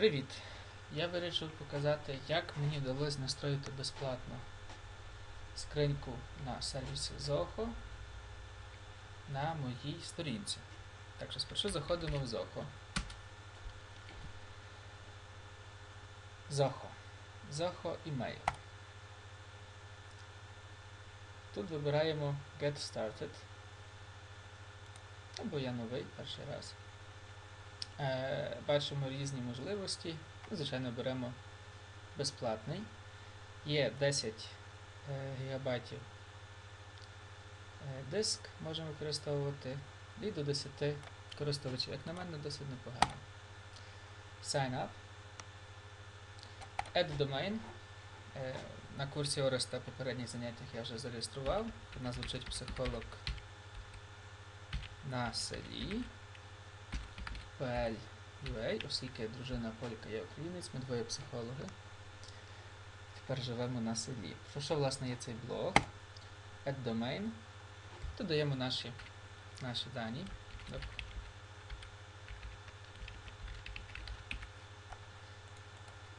Привіт! Я вирішив показати, як мені вдалося настроїти безплатно скриньку на сервісі Zoho на моїй сторінці. Так що спершу заходимо в Zoho. Zoho. Zoho Email. Тут вибираємо Get Started. Або я новий перший раз. Е, бачимо різні можливості. Звичайно, беремо безплатний. Є 10 е, ГБ диск, можемо використовувати, і до 10 користувачів. Як на мене, досить непогано. Sign up. Add domain. Е, На курсі Ореста попередніх заняттях я вже зареєстрував. У нас звучить психолог на селі. PL.ua, оскільки дружина Полька є українець, ми двоє психологи. Тепер живемо на селі. Про що, власне, є цей блог? Add domain. Додаємо наші, наші дані.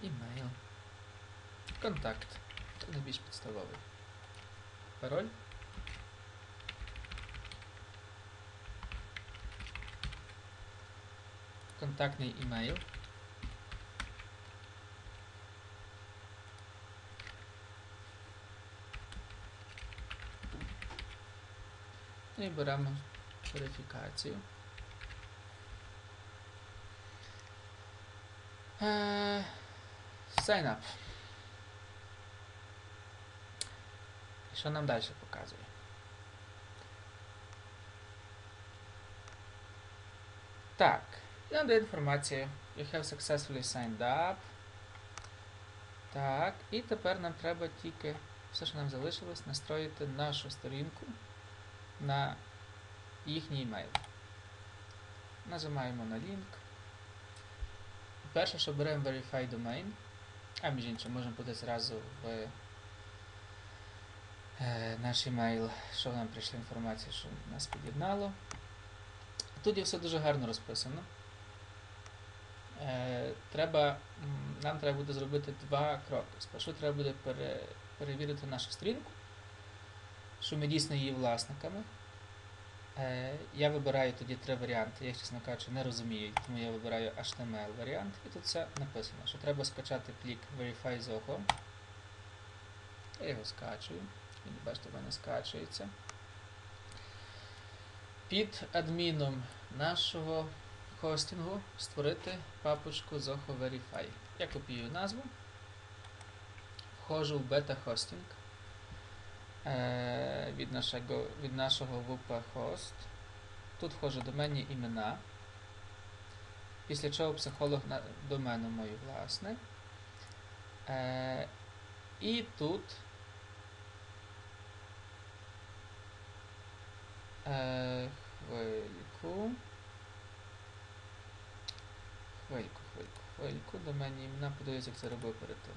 Імейл. Контакт. Це найбільш підставовий. Пароль. Контактний імейл. І беремо верифікацію. Е, Sign up. І що нам далі показує? Так. І нам дає інформацію. You have successfully signed up. Так, і тепер нам треба тільки все, що нам залишилось, настроїти нашу сторінку на їхній емейл. Нажимаємо на лінк. Перше, що беремо Verify Domain, а між іншим можемо бути зразу в е, наш емейл, що нам прийшла інформація, що нас під'єднало. Тут є все дуже гарно розписано. Е, треба, нам треба буде зробити два кроки. Спершу треба буде пере, перевірити нашу сторінку, що ми дійсно її власниками. Е, я вибираю тоді три варіанти. Я, чесно кажучи, не розумію, тому я вибираю HTML варіант. І тут все написано, що треба скачати плік Verify Zoho. Я його скачую. Він, бачите, в мене скачується. Під адміном нашого хостингу створити папочку Zoho Verify. Я копіюю назву, входжу в бета-хостинг е, від нашого від нашого WP-хост. Тут входжу доменні імена. Після чого психолог на домену мою власне. Е, і тут е, хвильку. Хвильку, хвильку, хвильку. Доменні імена, подивись, як це робив перед тим.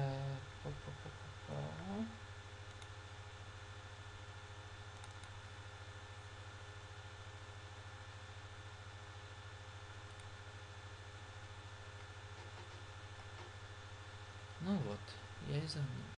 Е. Ну от, я і загнув.